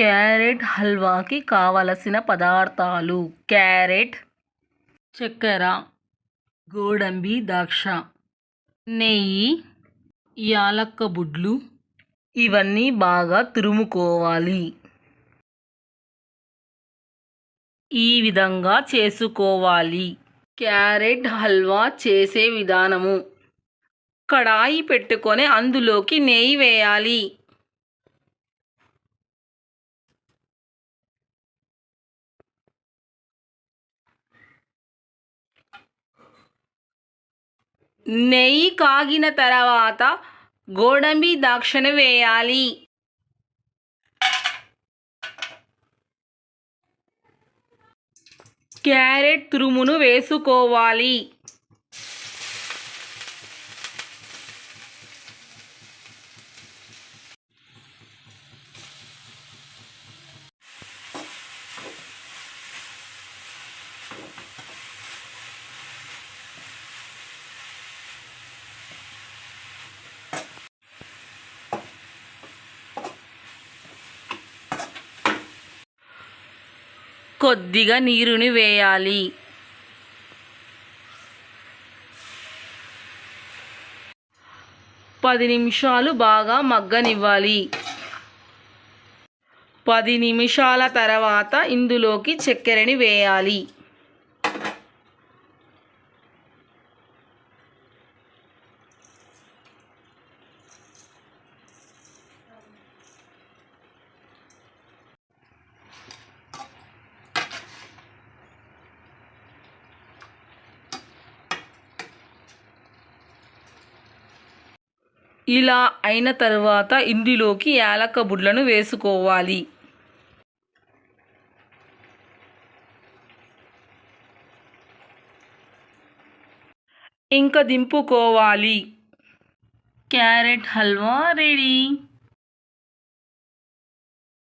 Carrot హల్వాకి కావలసిన పదార్థాలు carrot చక్కెర గోడంబి ద్రాక్ష నెయ్యి యాలక్క బుడ్లు. ఇవన్నీ బాగా తురుముకోవాలి. ఈ విధంగా చేసుకోవాలి. క్యారెట్ హల్వా చేసే విధానము. కడాయి పెట్టుకొని అందులోకి నెయ్యి వేయాలి. నెయ్యి కాగిన తర్వాత గోడంబి ద్రాక్షను వేయాలి. క్యారెట్ తురుమును వేసుకోవాలి. కొద్దిగా నీరుని వేయాలి. పది నిమిషాలు బాగా మగ్గనివ్వాలి. పది నిమిషాల తర్వాత ఇందులోకి చక్కెరని వేయాలి. ఇలా అయిన తర్వాత ఇందులోకి యాలక్క బుడ్లను వేసుకోవాలి. ఇంకా దింపుకోవాలి. Carrot halwa ready.